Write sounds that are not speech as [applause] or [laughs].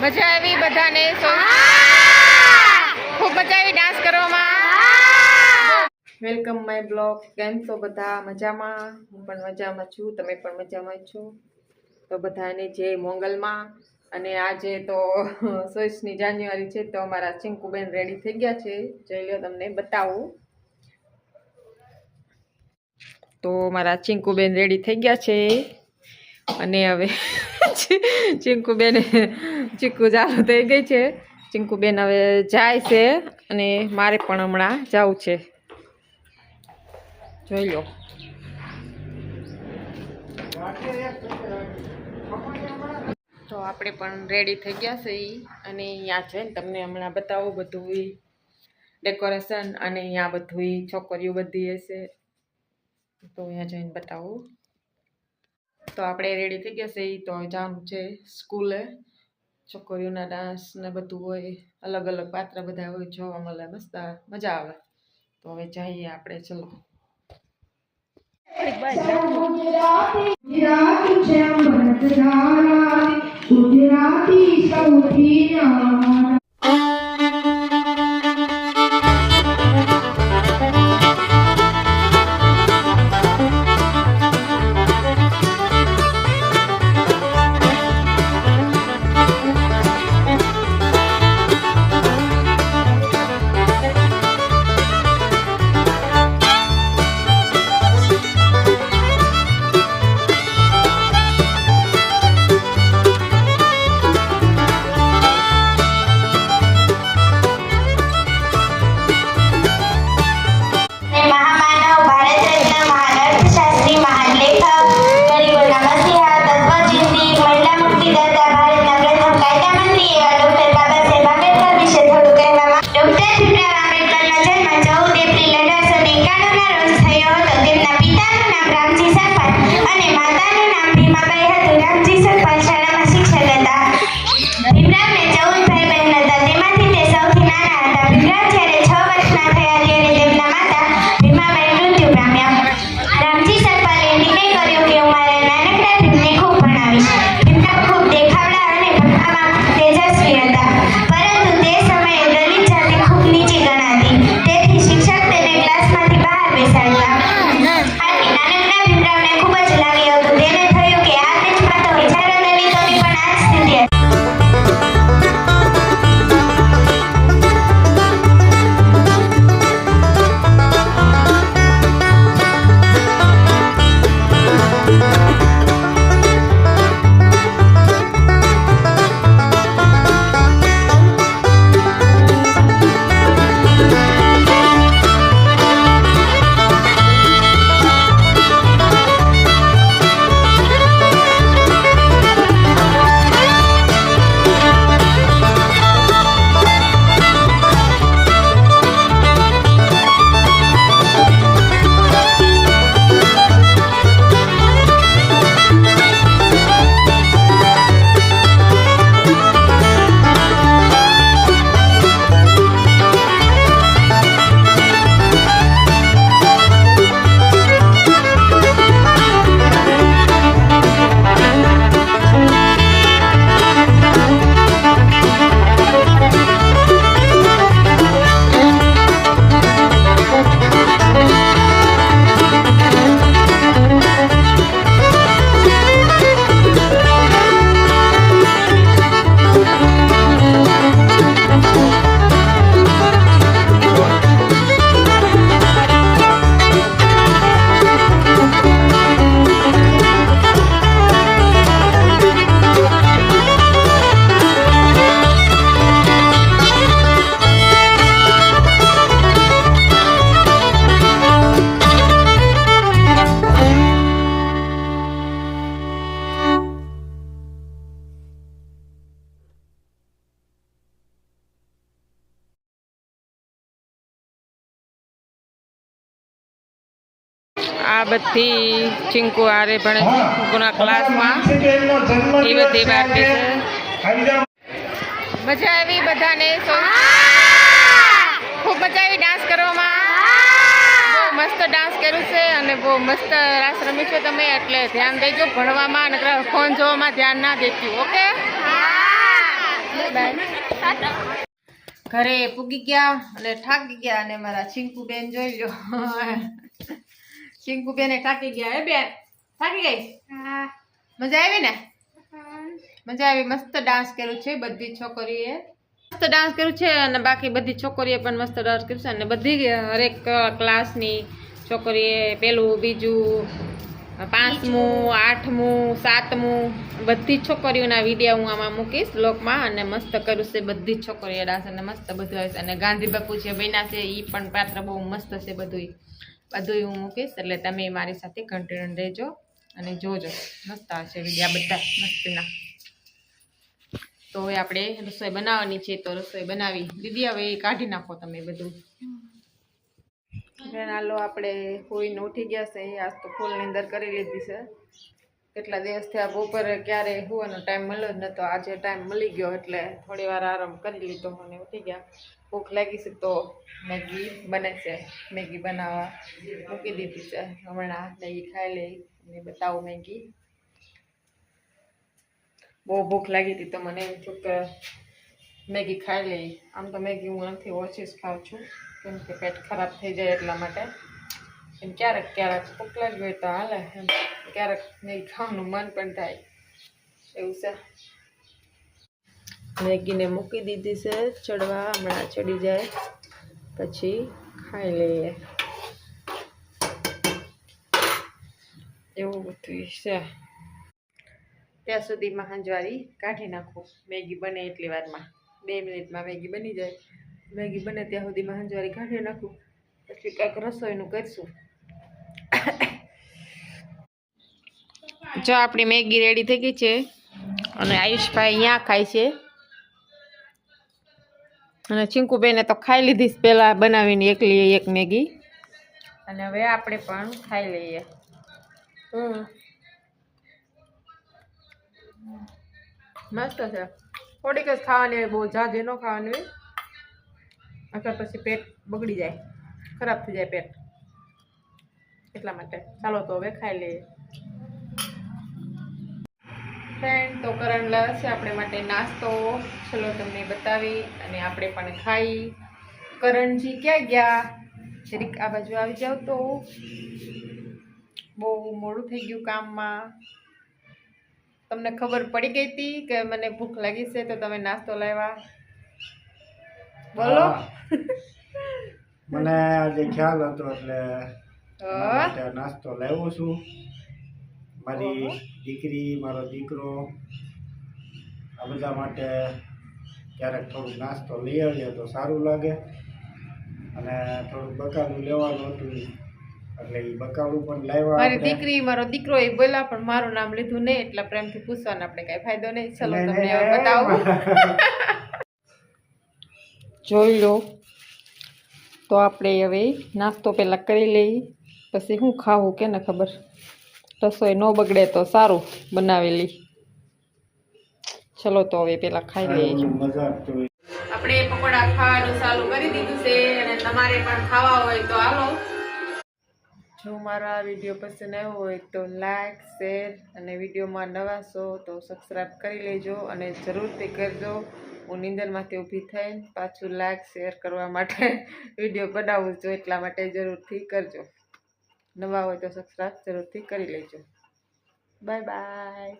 મજા આવી બધાને? ખૂબ મજા આવી ડાન્સ કરવામાં. વેલકમ માય બ્લોગ કેમ છો બધા? મજામાં? હું પણ મજામાં છું. તમે પણ મજામાં છો? તો બધાને જય મોંગલમાં. અને આજે તો [laughs] ચોવીસમી જાન્યુઆરી છે તો અમારા ચિંકુબેન રેડી થઈ ગયા છે. જોઈ લો તમને બતાવું. તો મારા ચિંકુબેન રેડી થઈ ગયા છે. અને હવે [laughs] ચિંકુબેન ચીકુ ચાલુ થઈ ગઈ છે. ચીંકુબેન હવે જાય છે અને મારે પણ હમણાં જવું છે. જોઈ લો. તો આપણે પણ રેડી થઈ ગયા છે. અને અહીંયા જઈને તમને હમણાં બતાવું બધું ડેકોરેશન અને અહીંયા બધું છોકરીઓ બધી હશે. તો અહીંયા જઈને બતાવું. તો આપણે રેડી થઈ ગયા છે એ તો જવાનું છે સ્કૂલે. છોકરીઓના ડાન્સ ને બધું હોય અલગ અલગ પાત્ર બધા હોય, જોવા મળે, મસ્ત મજા આવે. તો હવે જઈએ આપણે, ચલો. ગુજરાતી સૌથી આ બધી ચિંકુ આરે ભણે ચિંકુના ક્લાસમાં એ બધી બાકી છે. મજા આવી બધાને. ખૂબ મજા આવી ડાન્સ કરવામાં. બહુ મસ્ત ડાન્સ કર્યું છે અને બહુ મસ્ત રાસ રમી છે તમે એટલે ધ્યાન દેજો. ભણવામાં અને ફોન જોવામાં ધ્યાન ના દેખ્યું ઓકે? ઘરે પૂગી ગયા અને થાકી ગયા અને મારા ચિંકુ બેન જોઈ લો ચિંકુ બેને થાકી ગયા હે બેન? થાકી ગઈ? મજા આવી ને? મજા આવી. મસ્ત ડાન્સ કર્યું છે બધી છોકરીએ. મસ્ત ડાન્સ કર્યું છે અને બાકી બધી છોકરીએ પણ મસ્ત ડાન્સ કર્યું છે. અને બધી હરેક ક્લાસની છોકરીએ પેલું બીજું પાંચમું, આઠમું, સાતમું, બધી જ છોકરીઓના વીડિયો હું આમાં મૂકીશ બ્લોગમાં અને મસ્ત કર્યું છે બધી જ છોકરીઓ ડાન્સ અને મસ્ત બધું આવે અને ગાંધી બાપુ છે બન્યા છે એ પણ પાત્ર બહુ મસ્ત છે બધું બધું હું મૂકીશ, એટલે તમે મારી સાથે કન્ટિન્યુ રહેજો અને જોજો. મસ્ત આવશે વિડીયા બધા, મસ્તીના. તો હવે આપણે રસોઈ બનાવવાની છે, તો રસોઈ બનાવી. દીદી, હવે કાઢી નાખો તમે બધું. હાલો આપણે હોઈને ઉઠી ગયા છે. આજ તો ફૂલની અંદર કરી લીધી છે. કેટલા દિવસથી આ બપોરે ક્યારે હોવાનો ટાઈમ મળ્યો જ નહોતો આજે ટાઈમ મળી ગયો એટલે થોડી વાર આરામ કરી લીધો મને ઉઠી ગયા. ભૂખ લાગી છે તો મેગી બને છે. મેગી બનાવવા મૂકી દીધી છે. હમણાં મેગી ખાઈ લઈ અને બતાવું મેગી. બહુ ભૂખ લાગી હતી તો મને એમ થયું કે મેગી ખાઈ લઈ. આમ તો મેગી હું નથી ઓછી જ ખાઉં છું. કેમ કે પેટ ખરાબ થઈ જાય એટલા માટે. એમ ક્યારેક ક્યારેક ભૂખ જ હોય તો હાલે એમ. ક્યારેક નહીં ખાવાનું મન પણ થાય. એવું છે. મેગીને મૂકી દીધી છે, ચડવા, હમણાં ચડી જાય. પછી ખાઈ લઈએ. એવું બધું છે. ત્યાં સુધીમાં હંજવારી કાઢી નાખું. મેગી બને એટલી વારમાં. બે મિનિટમાં મેગી બની જાય. મેગી બને ત્યાં સુધીમાં હંજવારી કાઢી નાખું. પછી કાંઈક રસોઈનું કરીશું. જો આપણી મેગી રેડી થઈ ગઈ છે અને આયુષભાઈ અહીંયા ખાય છે. અને ચિંકુબેને તો ખાઈ લીધી પહેલાં બનાવીને એકલી એક મેગી. અને હવે આપણે પણ ખાઈ લઈએ. મસ્ત છે. થોડીક જ ખાવાની હોય બહુ જાજે ન ખાવાની હોય. અથવા પછી પેટ બગડી જાય, ખરાબ થઈ જાય પેટ. એટલા માટે. ચાલો તો હવે ખાઈ લઈએ. ફ્રેન્ડ તો કરણ લાવે છે આપણે માટે નાસ્તો. ચલો તમને બતાવી અને આપણે પણ ખાઈ. કરણજી ક્યાં ગયા? જરીક આ બાજુ આવી જાવ તો. બહુ મોડું થઈ ગયું કામમાં. તમને ખબર પડી ગઈ હતી કે મને ભૂખ લાગી છે, તો તમે નાસ્તો લાવ્યા. બોલો. મને આજે ખ્યાલ હતો એટલે નાસ્તો લાવ્યો છું. મારી દીકરી મારો દીકરો આ બધા માટે ક્યારેક થોડુંક નાસ્તો લઈ આવીએ તો સારું લાગે. અને થોડુંક બકાલું લેવાનું હતું. એટલે એ બકાલું પણ લાવ્યા મારી દીકરી મારો દીકરો એ બોલા પણ મારું નામ લીધું નહીં એટલા પ્રેમથી પૂછવાનું આપણે કઈ ફાયદો નહીં. ચલો તમને બતાવું. [laughs] જોઈ લો. તો આપણે હવે નાસ્તો પહેલાં કરી લઈ પછી શું ખાવું કે ને ખબર. રસોઈ ન બગડે તો સારું બનાવેલી ચલો તો હવે પહેલાં ખાઈ લઈએ. આપણે પકોડા ખાવાનું ચાલુ કરી દીધું છે અને તમારે પણ ખાવા હોય તો હાલો. જો મારા વીડિયો પસંદ આવ્યો હોય તો લાઇક શેર અને વિડીયોમાં નવા છો તો સબસ્ક્રાઈબ કરી લેજો અને જરૂરથી કરજો. હું નિંદરમાંથી ઊભી થઈને પાછું લાઇક શેર કરવા માટે વીડિયો બનાવું છું, એટલા માટે જરૂરથી કરજો. નવા હોય તો સબસ્ક્રાઈબ જરૂરથી કરી લેજો. Bye bye